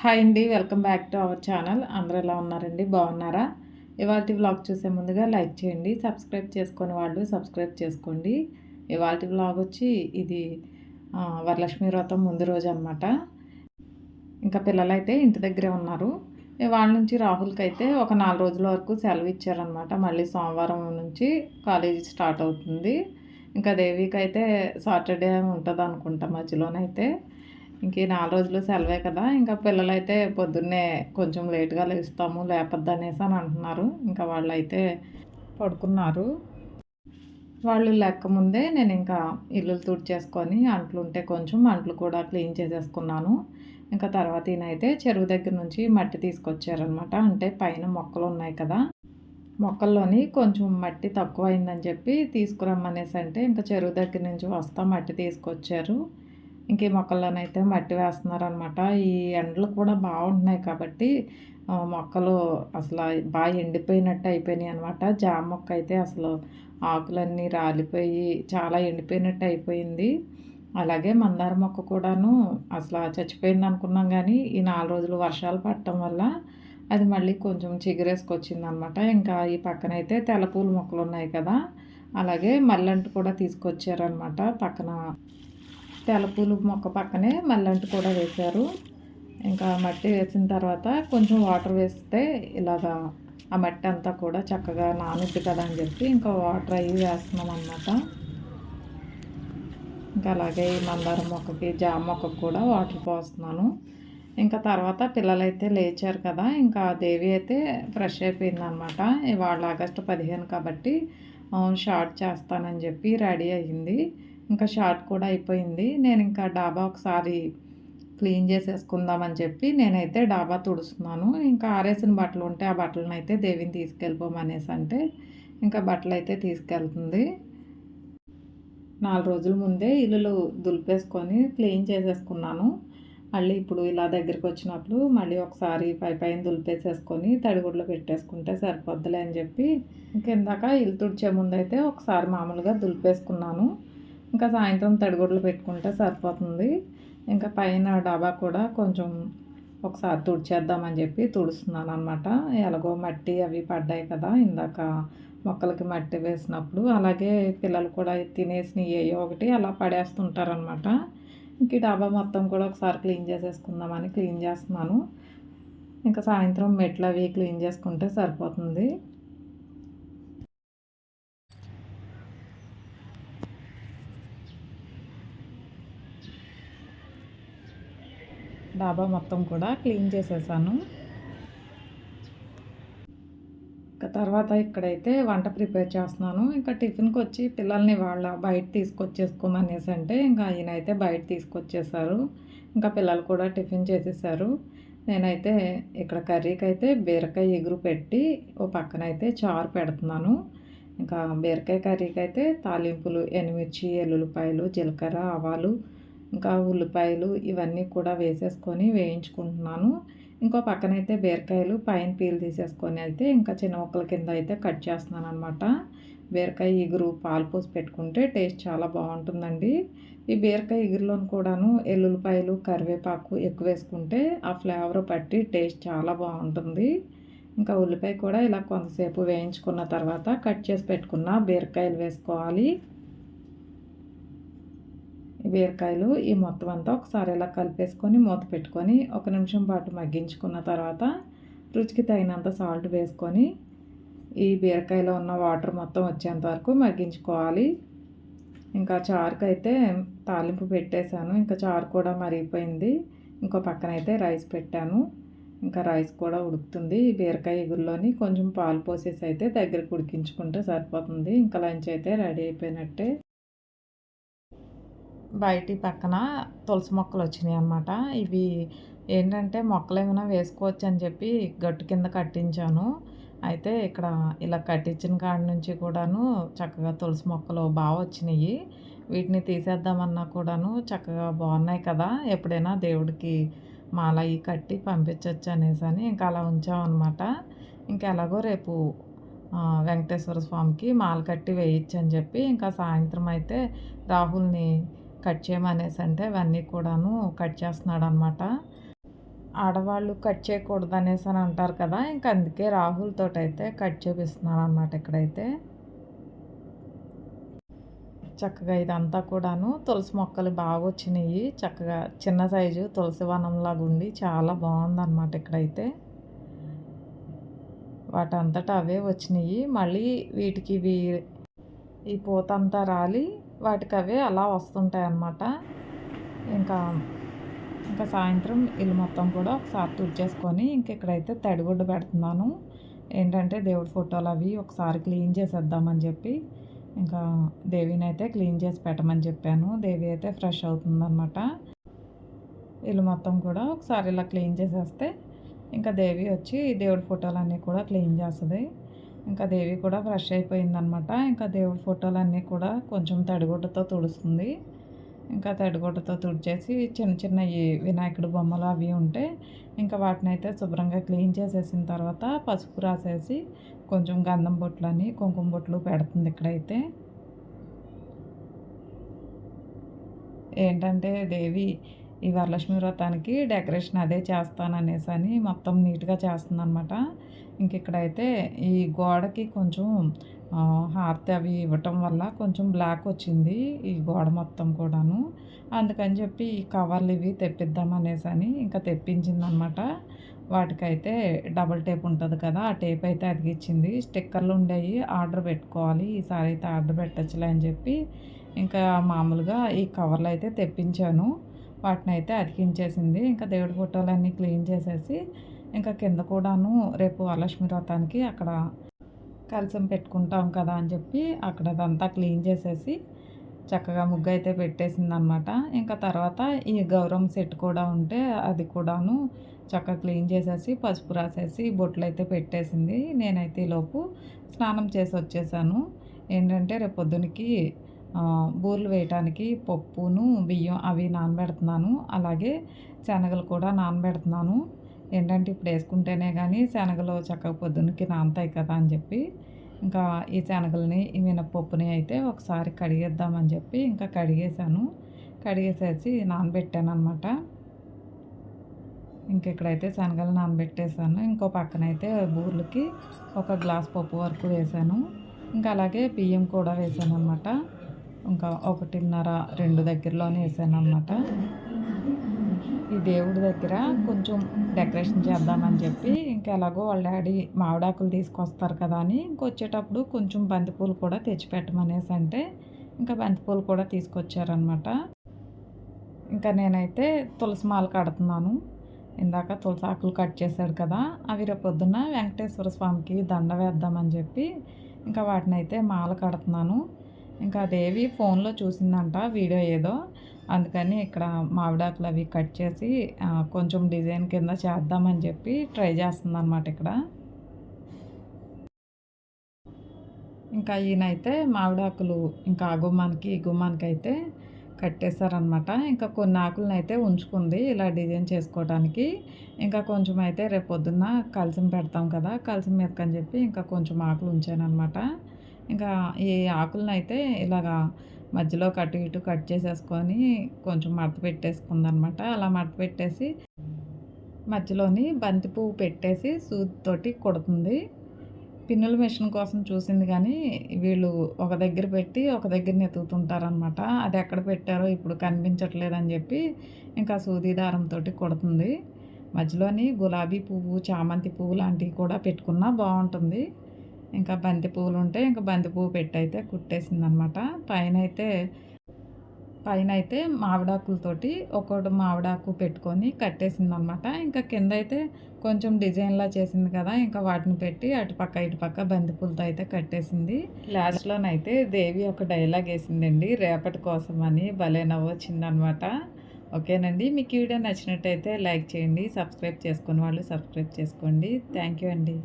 Hi అండి welcome back to our channel. అందరూ ఎలా ఉన్నారండి? బాగున్నారా? ఇవాళ వ్లాగ్ చూసే ముందుగా లైక్ చేయండి సబ్స్క్రైబ్ చేసుకుని వాళ్ళు సబ్స్క్రైబ్ చేసుకోండి. ఇవాళ వ్లాగ్ వచ్చి ఇది వరలక్ష్మి వ్రతం ముందు రోజు అనమాట ఇంకా పిల్లలైతే ఇంటి దగ్గరే ఉన్నారు. వాళ్ళ నుంచి రాహుల్కి అయితే ఒక నాలుగు రోజుల వరకు సెలవు ఇచ్చారనమాట మళ్ళీ సోమవారం నుంచి కాలేజీ స్టార్ట్ అవుతుంది. ఇంకా దేవికి అయితే సాటర్డే ఉంటుంది అనుకుంటా మధ్యలోనైతే. ఇంక ఈ నాలుగు రోజులు సెలవే కదా ఇంకా పిల్లలైతే పొద్దున్నే కొంచెం లేట్గా లేస్తాము లేపద్దు అనేసి అని అంటున్నారు. ఇంకా వాళ్ళైతే పడుకున్నారు. వాళ్ళు లెక్క ముందే నేను ఇంకా ఇల్లులు తుడిచేసుకొని అంట్లు ఉంటే కొంచెం అంట్లు కూడా క్లీన్ చేసేసుకున్నాను. ఇంకా తర్వాత ఈయనైతే చెరువు దగ్గర నుంచి మట్టి తీసుకొచ్చారనమాట అంటే పైన మొక్కలు ఉన్నాయి కదా మొక్కల్లోని కొంచెం మట్టి తక్కువ అయిందని చెప్పి తీసుకురమ్మనేసి అంటే ఇంకా చెరువు దగ్గర నుంచి వస్తా మట్టి తీసుకొచ్చారు. ఇంక ఈ మొక్కల్లోనైతే మట్టి వేస్తున్నారనమాట. ఈ ఎండలు కూడా బాగుంటున్నాయి కాబట్టి మొక్కలు అసలు బాగా ఎండిపోయినట్టు అయిపోయినాయి అనమాట. జామ మొక్క అయితే అసలు ఆకులన్నీ రాలిపోయి చాలా ఎండిపోయినట్టు అయిపోయింది. అలాగే మందార మొక్క కూడాను అసలు చచ్చిపోయింది అనుకున్నాం కానీ ఈ నాలుగు రోజులు వర్షాలు పడటం వల్ల అది మళ్ళీ కొంచెం చిగురేసుకొచ్చింది అనమాట ఇంకా ఈ పక్కన అయితే తెల్లపూల మొక్కలు ఉన్నాయి కదా అలాగే మల్లెంటు కూడా తీసుకొచ్చారనమాట పక్కన. తెలపూలు మొక్క పక్కనే మల్లంటి కూడా వేశారు. ఇంకా మట్టి వేసిన తర్వాత కొంచెం వాటర్ వేస్తే ఇలాగా ఆ మట్టి అంతా కూడా చక్కగా నానుద్ది కదా అని చెప్పి ఇంకా వాటర్ అవి వేస్తున్నాం అన్నమాట. ఇంకా అలాగే ఈ మందారం మొక్కకి జామ మొక్కకు కూడా వాటర్ పోస్తున్నాను. ఇంకా తర్వాత పిల్లలైతే లేచారు కదా ఇంకా దేవి అయితే ఫ్రెష్ అయిపోయింది అనమాట ఇవాళ ఆగస్టు పదిహేను కాబట్టి షార్ట్ చేస్తానని చెప్పి రెడీ అయ్యింది. ఇంకా షార్ట్ కూడా అయిపోయింది. నేను ఇంకా డాబా ఒకసారి క్లీన్ చేసేసుకుందామని చెప్పి నేనైతే డాబా తుడుస్తున్నాను. ఇంకా ఆరేసిన బట్టలు ఉంటే ఆ బట్టలను అయితే దేవిని తీసుకెళ్ళిపోమనేసి అంటే ఇంకా బట్టలు అయితే తీసుకెళ్తుంది. నాలుగు రోజుల ముందే ఇల్లులు దులిపేసుకొని క్లీన్ చేసేసుకున్నాను. మళ్ళీ ఇప్పుడు ఇలా దగ్గరికి వచ్చినప్పుడు మళ్ళీ ఒకసారి పై పైన దులిపేసేసుకొని తడిగుడ్లు పెట్టేసుకుంటే సరిపోద్దులే అని చెప్పి ఇంకెందాక ఇల్లు తుడిచే ముందు అయితే ఒకసారి మామూలుగా దులిపేసుకున్నాను. ఇంకా సాయంత్రం తడిగుడ్లు పెట్టుకుంటే సరిపోతుంది. ఇంకా పైన డాబా కూడా కొంచెం ఒకసారి తుడిచేద్దామని చెప్పి తుడుస్తున్నాను అనమాట ఎలాగో మట్టి అవి పడ్డాయి కదా ఇందాక మొక్కలకి మట్టి వేసినప్పుడు. అలాగే పిల్లలు కూడా తినేసినవి ఏయో ఒకటి అలా పడేస్తుంటారనమాట ఇంక డాబా మొత్తం కూడా ఒకసారి క్లీన్ చేసేసుకుందామని క్లీన్ చేస్తున్నాను. ఇంకా సాయంత్రం మెట్లు అవి క్లీన్ చేసుకుంటే సరిపోతుంది. డాబా మొత్తం కూడా క్లీన్ చేసేసాను. తర్వాత ఇక్కడైతే వంట ప్రిపేర్ చేస్తున్నాను. ఇంకా టిఫిన్కి వచ్చి పిల్లల్ని వాళ్ళ బయట తీసుకొచ్చేసుకోమనేసి అంటే ఇంకా ఆయన అయితే బయట తీసుకొచ్చేసారు. ఇంకా పిల్లలు కూడా టిఫిన్ చేసేసారు. నేనైతే ఇక్కడ కర్రీకి అయితే బీరకాయ ఎగురు పెట్టి ఓ పక్కన అయితే చారు పెడుతున్నాను. ఇంకా బీరకాయ కర్రీకి అయితే తాలింపులు ఎనిమిర్చి ఎల్లుల్లిపాయలు జీలకర్ర ఆవాలు ఇంకా ఉల్లిపాయలు ఇవన్నీ కూడా వేసేసుకొని వేయించుకుంటున్నాను. ఇంకో పక్కన అయితే బీరకాయలు పైన పీల్ తీసేసుకొని అయితే ఇంకా చిన్న ముక్కల కింద అయితే కట్ చేస్తున్నాను అనమాట బీరకాయ ఇగురు పాలు పోసి పెట్టుకుంటే టేస్ట్ చాలా బాగుంటుందండి. ఈ బీరకాయ ఇగురులోని కూడాను ఎల్లుల్లిపాయలు కరివేపాకు ఎక్కువ వేసుకుంటే ఆ ఫ్లేవర్ పట్టి టేస్ట్ చాలా బాగుంటుంది. ఇంకా ఉల్లిపాయ కూడా ఇలా కొంతసేపు వేయించుకున్న తర్వాత కట్ చేసి పెట్టుకున్న బీరకాయలు వేసుకోవాలి. బీరకాయలు ఈ మొత్తం అంతా ఒకసారి ఇలా కలిపేసుకొని మూత పెట్టుకొని ఒక నిమిషం పాటు మగ్గించుకున్న తర్వాత రుచికి తగినంత సాల్ట్ వేసుకొని ఈ బీరకాయలో ఉన్న వాటర్ మొత్తం వచ్చేంత వరకు మగ్గించుకోవాలి. ఇంకా చారుకి అయితే తాలింపు పెట్టేశాను. ఇంకా చారు కూడా మరిగిపోయింది. ఇంకో పక్కన అయితే రైస్ పెట్టాను. ఇంకా రైస్ కూడా ఉడుకుతుంది. ఈ బీరకాయ ఎగురులోని కొంచెం పాలు పోసేసి అయితే దగ్గరకు ఉడికించుకుంటే సరిపోతుంది. ఇంకా లంచ్ అయితే రెడీ అయిపోయినట్టే. బయటి పక్కన తులసి మొక్కలు వచ్చినాయి అన్నమాట. ఇవి ఏంటంటే మొక్కలు ఏమైనా వేసుకోవచ్చు అని చెప్పి గట్టు కింద కట్టించాను. అయితే ఇక్కడ ఇలా కట్టించిన కాడ నుంచి కూడాను చక్కగా తులసి మొక్కలు బాగా వచ్చినాయి. వీటిని తీసేద్దామన్నా కూడాను చక్కగా బాగున్నాయి కదా. ఎప్పుడైనా దేవుడికి మాల అవి కట్టి పంపించవచ్చు అనేసి అని ఇంకా అలా ఉంచామన్నమాట ఇంకా ఎలాగో రేపు వెంకటేశ్వర స్వామికి మాల కట్టి వేయచ్చు అని చెప్పి ఇంకా సాయంత్రం అయితే రాహుల్ని కట్ చేయమనేసి అంటే అవన్నీ కూడాను కట్ చేస్తున్నాడు అనమాట ఆడవాళ్ళు కట్ చేయకూడదు అనేసి అని అంటారు కదా ఇంక అందుకే రాహుల్ అయితే కట్ చేపిస్తున్నాను అనమాట ఇక్కడైతే. చక్కగా ఇదంతా కూడాను తులసి మొక్కలు బాగా వచ్చినాయి చక్కగా చిన్న సైజు తులసి వనంలాగా ఉండి చాలా బాగుందన్నమాట ఇక్కడైతే. వాటంతటా అవే వచ్చినాయి. మళ్ళీ వీటికి ఇవి ఈ పూతంతా రాలి వాటికి అవే అలా వస్తుంటాయి అన్నమాట ఇంకా ఇంకా సాయంత్రం ఇల్లు మొత్తం కూడా ఒకసారి తుడిచేసుకొని ఇంక ఇక్కడైతే తడిగుడ్డు పెడుతున్నాను. ఏంటంటే దేవుడి ఫోటోలు అవి ఒకసారి క్లీన్ చేసేద్దామని చెప్పి ఇంకా దేవిని అయితే క్లీన్ చేసి పెట్టమని చెప్పాను. దేవి అయితే ఫ్రెష్ అవుతుందన్నమాట. ఇల్లు మొత్తం కూడా ఒకసారి ఇలా క్లీన్ చేసేస్తే ఇంకా దేవి వచ్చి దేవుడి ఫోటోలన్నీ కూడా క్లీన్ చేస్తుంది. ఇంకా దేవి కూడా ఫ్రెష్ అయిపోయిందనమాట ఇంకా దేవుడి ఫోటోలన్నీ కూడా కొంచెం తడిగుడ్డతో తుడుస్తుంది. ఇంకా తడిగుడ్డతో తుడిచేసి చిన్న చిన్న వినాయకుడు బొమ్మలు అవి ఉంటే ఇంకా వాటిని అయితే శుభ్రంగా క్లీన్ చేసేసిన తర్వాత పసుపు రాసేసి కొంచెం గంధం బొట్లని కుంకుమ బొట్లు పెడుతుంది ఇక్కడైతే. ఏంటంటే దేవి ఈ వరలక్ష్మి వ్రతానికి డెకరేషన్ అదే చేస్తాను అనేసి అని మొత్తం నీట్గా చేస్తుందనమాట ఇంక ఇక్కడైతే ఈ గోడకి కొంచెం హారతి అవి ఇవ్వటం వల్ల కొంచెం బ్లాక్ వచ్చింది ఈ గోడ మొత్తం కూడాను. అందుకని చెప్పి ఈ కవర్లు ఇవి తెప్పిద్దాం అనేసి అని ఇంకా తెప్పించిందనమాట వాటికైతే డబల్ టేప్ ఉంటుంది కదా ఆ టేప్ అయితే అతికిచ్చింది. స్టిక్కర్లు ఉండేవి ఆర్డర్ పెట్టుకోవాలి ఈసారి అయితే ఆర్డర్ పెట్టచ్చులే అని చెప్పి ఇంకా మామూలుగా ఈ కవర్లు అయితే తెప్పించాను. వాటిని అయితే అతికించేసింది. ఇంకా దేవుడి ఫోటోలన్నీ క్లీన్ చేసేసి ఇంకా కింద కూడాను రేపు వరలక్ష్మి వ్రతానికి అక్కడ కలసం పెట్టుకుంటాం కదా అని చెప్పి అక్కడ అదంతా క్లీన్ చేసేసి చక్కగా ముగ్గు అయితే పెట్టేసింది అనమాట ఇంకా తర్వాత ఈ గౌరవం సెట్ కూడా ఉంటే అది కూడాను చక్కగా క్లీన్ చేసేసి పసుపు రాసేసి బొట్లు అయితే పెట్టేసింది. నేనైతే ఈలోపు స్నానం చేసి వచ్చేసాను. ఏంటంటే రేపు పొద్దునకి బూర్లు వేయటానికి పప్పును బియ్యం అవి నానబెడుతున్నాను. అలాగే శనగలు కూడా నానబెడుతున్నాను. ఏంటంటే ఇప్పుడు వేసుకుంటేనే కానీ శనగలు చక్కగా పొద్దున్నకి నానతాయి కదా అని చెప్పి ఇంకా ఈ శనగలని ఈ మినపప్పుని అయితే ఒకసారి కడిగేద్దామని చెప్పి ఇంకా కడిగేసాను కడిగేసేసి నానబెట్టాను అనమాట ఇంక ఇక్కడైతే శనగలు నానబెట్టేసాను ఇంకో పక్కనైతే బూర్లకి ఒక గ్లాస్ పప్పు వరకు వేసాను ఇంకా అలాగే బియ్యం కూడా వేసాను అనమాట ఇంకా ఒకటిన్నర రెండు దగ్గరలోనే వేసాను అనమాట ఈ దేవుడి దగ్గర కొంచెం డెకరేషన్ చేద్దామని చెప్పి ఇంకా ఎలాగో వాళ్ళ డాడీ మామిడాకులు తీసుకొస్తారు కదా అని ఇంకొచ్చేటప్పుడు కొంచెం బంతిపూలు కూడా తెచ్చిపెట్టమనేసి అంటే ఇంకా బంతిపూలు కూడా తీసుకొచ్చారనమాట ఇంకా నేనైతే తులసి మాల కడుతున్నాను. ఇందాక తులసి ఆకులు కట్ చేశాడు కదా అవి రేపు పొద్దున్న వెంకటేశ్వర స్వామికి దండ వేద్దామని చెప్పి ఇంకా వాటినైతే మాల కడుతున్నాను. ఇంకా దేవి ఫోన్లో చూసిందంట వీడియో ఏదో. అందుకని ఇక్కడ మామిడాకులు అవి కట్ చేసి కొంచెం డిజైన్ కింద చేద్దామని చెప్పి ట్రై చేస్తుందన్నమాట ఇక్కడ. ఇంకా ఈయనైతే మామిడాకులు ఇంకా ఆ గుమ్మానికి ఈ గుమ్మానికి అయితే కట్టేశారనమాట ఇంకా కొన్ని ఆకులను అయితే ఉంచుకుంది ఇలా డిజైన్ చేసుకోవడానికి ఇంకా కొంచెం అయితే రేపు పొద్దున్న కలిసి పెడతాం కదా కలిసి మీదకని చెప్పి ఇంకా కొంచెం ఆకులు ఉంచాను అనమాట ఇంకా ఈ ఆకులను అయితే ఇలాగా మధ్యలో కటు ఇటు కట్ చేసేసుకొని కొంచెం మడత పెట్టేసుకుందనమాట. అలా మడత పెట్టేసి మధ్యలోని బంతి పువ్వు పెట్టేసి సూదితోటి కొడుతుంది. పిన్నుల మిషన్ కోసం చూసింది కానీ వీళ్ళు ఒక దగ్గర పెట్టి ఒక దగ్గర నెతుకుతుంటారనమాట అది ఎక్కడ పెట్టారో ఇప్పుడు కనిపించట్లేదని చెప్పి ఇంకా సూది దారంతో కొడుతుంది. మధ్యలోని గులాబీ పువ్వు చామంతి పువ్వు లాంటివి కూడా పెట్టుకున్నా బాగుంటుంది. ఇంకా బంతి పువ్వులు ఉంటే ఇంకా బంతి పువ్వు పెట్టయితే కుట్టేసింది అనమాట పైన అయితే పైన అయితే మామిడాకులతోటి ఒక్కొక్కటి మామిడాకు పెట్టుకొని కట్టేసింది అనమాట ఇంకా కింద అయితే కొంచెం డిజైన్లా చేసింది కదా ఇంకా వాటిని పెట్టి అటుపక్క ఇటుపక్క బంతిపూలతో అయితే కట్టేసింది. లాస్ట్లోనైతే దేవి ఒక డైలాగ్ వేసిందండి రేపటి కోసం అని భలే నవ్వొచ్చింది అనమాట ఓకేనండి మీకు వీడియో నచ్చినట్టయితే లైక్ చేయండి సబ్స్క్రైబ్ చేసుకుని వాళ్ళు సబ్స్క్రైబ్ చేసుకోండి. థ్యాంక్ యూ అండి.